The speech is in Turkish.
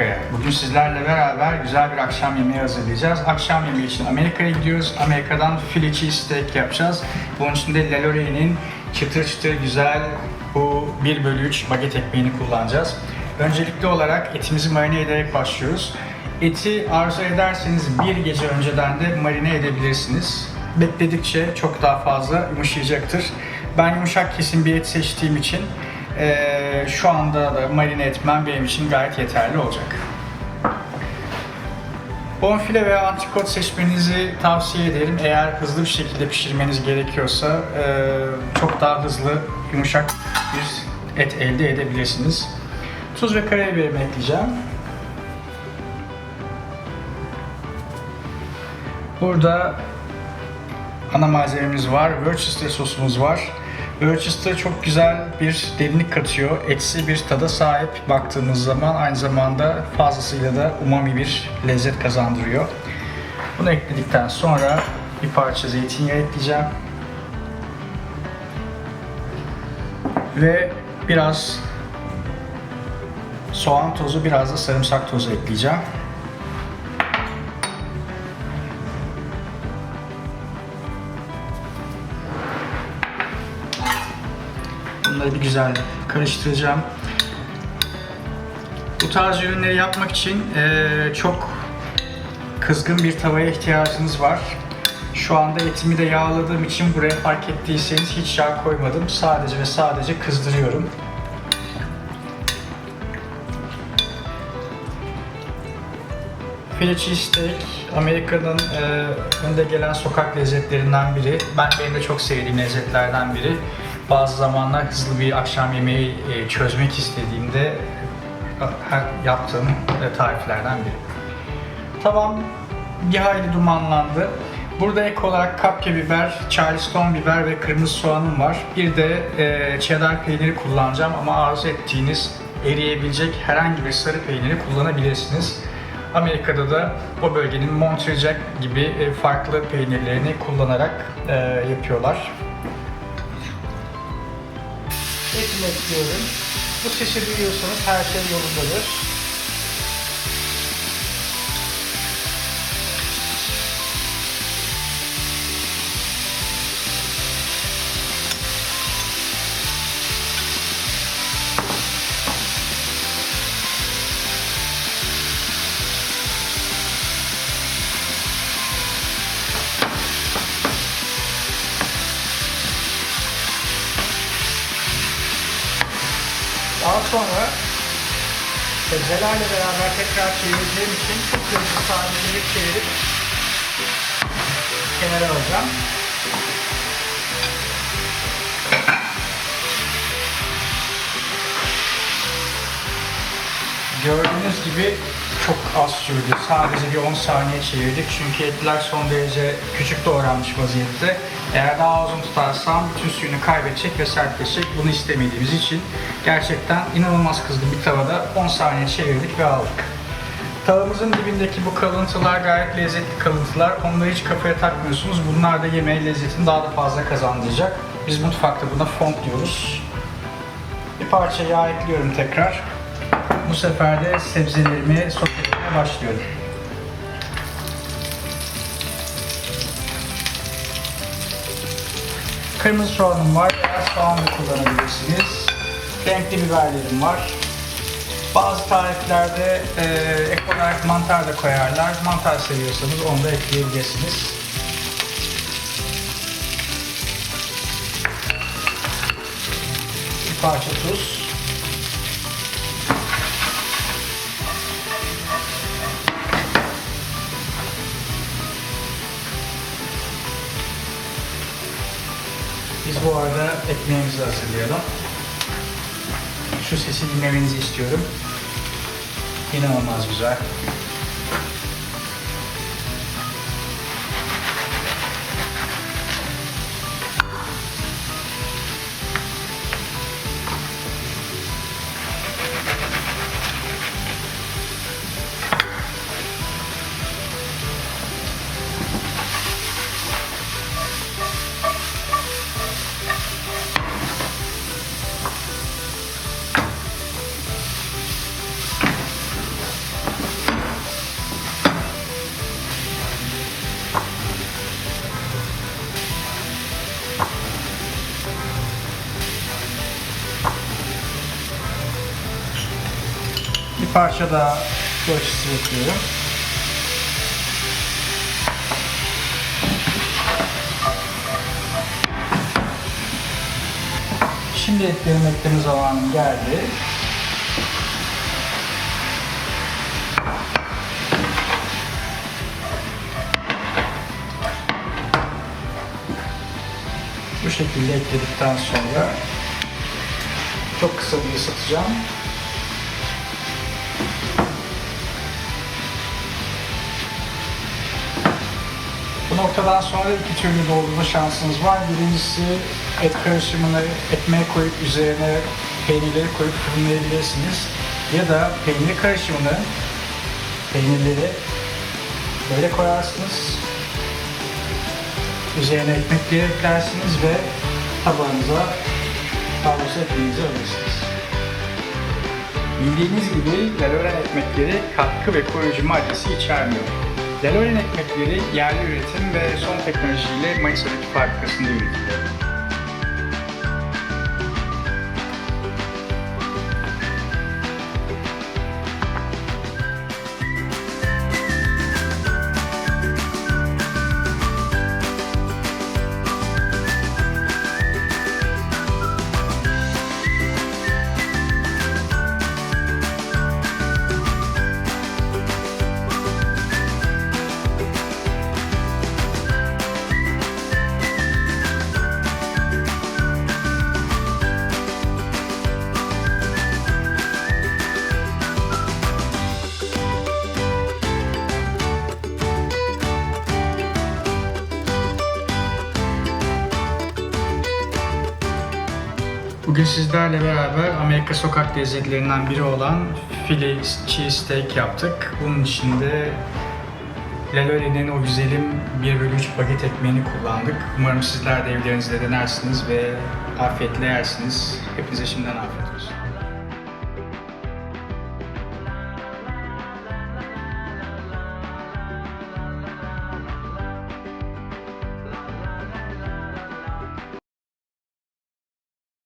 Amerika'ya. Bugün sizlerle beraber güzel bir akşam yemeği hazırlayacağız. Akşam yemeği için Amerika'ya gidiyoruz. Amerika'dan Philly cheesesteak yapacağız. Bunun için de La Lore'nin çıtır çıtır güzel bu 1 bölü 3 baget ekmeğini kullanacağız. Öncelikli olarak etimizi marine ederek başlıyoruz. Eti arzu ederseniz bir gece önceden de marine edebilirsiniz. Bekledikçe çok daha fazla yumuşayacaktır. Ben yumuşak kesim bir et seçtiğim için eee, şu anda da marine etmem benim için gayet yeterli olacak. Bonfile veya antrikot seçmenizi tavsiye ederim. Eğer hızlı bir şekilde pişirmeniz gerekiyorsa eee, çok daha hızlı, yumuşak bir et elde edebilirsiniz. Tuz ve karabiberimi ekleyeceğim. Burada ana malzememiz var. Worcester sosumuz var. Worcester çok güzel bir derinlik katıyor. Etsi bir tada sahip baktığımız zaman aynı zamanda fazlasıyla da umami bir lezzet kazandırıyor. Bunu ekledikten sonra bir parça zeytinyağı ekleyeceğim. Ve biraz soğan tozu, biraz da sarımsak tozu ekleyeceğim. Bunları bir güzel karıştıracağım. Bu tarz ürünleri yapmak için eee, çok kızgın bir tavaya ihtiyacınız var. Şu anda etimi de yağladığım için buraya fark ettiyseniz hiç yağ koymadım. Sadece ve sadece kızdırıyorum. Philly cheesesteak Amerika'nın e, önde gelen sokak lezzetlerinden biri. Ben benim de çok sevdiğim lezzetlerden biri. Bazı zamanlar hızlı bir akşam yemeği e, çözmek istediğimde yaptığım e, tariflerden biri. Tamam, bir hayli dumanlandı. Burada ek olarak kapya biber, charleston biber ve kırmızı soğanım var. Bir de e, cheddar peyniri kullanacağım ama arzu ettiğiniz eriyebilecek herhangi bir sarı peyniri kullanabilirsiniz. Amerika'da da o bölgenin Monterey Jack gibi e, farklı peynirlerini kullanarak e, yapıyorlar. Ekliyorum. Bu sesi duyuyorsanız her şey yolundadır. Sonra sebzelerle beraber tekrar çevireceğim için çok hızlı sadece çevirip kenara alacağım. Gördüğünüz gibi çok az sürdü. Sadece bir 10 saniye çevirdik çünkü etler son derece küçük doğranmış vaziyette. Eğer daha uzun tutarsam bütün suyunu kaybedecek ve sertleşecek. Bunu istemediğimiz için gerçekten inanılmaz kızgın bir tavada 10 saniye çevirdik ve aldık. Tavamızın dibindeki bu kalıntılar gayet lezzetli kalıntılar. Onları hiç kafaya takmıyorsunuz. Bunlar da yemeğin lezzetini daha da fazla kazandıracak. Biz mutfakta buna fond diyoruz. Bir parça yağ ekliyorum tekrar. Bu sefer de sebzelerimi sotelemeye başlıyorum. Kırmızı soğanım var, beyaz soğan da kullanabilirsiniz. Renkli biberlerim var. Bazı tariflerde e, ek olarak mantar da koyarlar. Mantar seviyorsanız onu da ekleyebilirsiniz. Bir parça tuz. Ekmeğimizi hazırlayalım. Şu sesi dinlemenizi istiyorum. İnanılmaz güzel. Parça daha ölçüsü ekliyorum. Şimdi etlerimi ekleme zamanım geldi. Bu şekilde ekledikten sonra çok kısa bir ısıtacağım. Noktadan sonra iki türlü doldurma şansınız var. Birincisi et karışımını ekmeğe koyup üzerine peynirleri koyup fırınlayabilirsiniz. Ya da peynir karışımını peynirleri böyle koyarsınız. Üzerine ekmekleri eklersiniz ve tabağınıza kavrulmuş ekmeğinizi alırsınız. Bildiğiniz gibi Laloren ekmekleri katkı ve koruyucu maddesi içermiyor. Laloren ekmekleri yerli üretim ve son teknolojiyle Manisa'daki fabrikasında üretiliyor. Bugün sizlerle beraber Amerika sokak lezzetlerinden biri olan Philly cheesesteak yaptık. Bunun içinde Lalore'nin o güzelim 1 bölü 3 baget ekmeğini kullandık. Umarım sizler de evlerinizde denersiniz ve afiyetle yersiniz. Hepinize şimdiden afiyet olsun.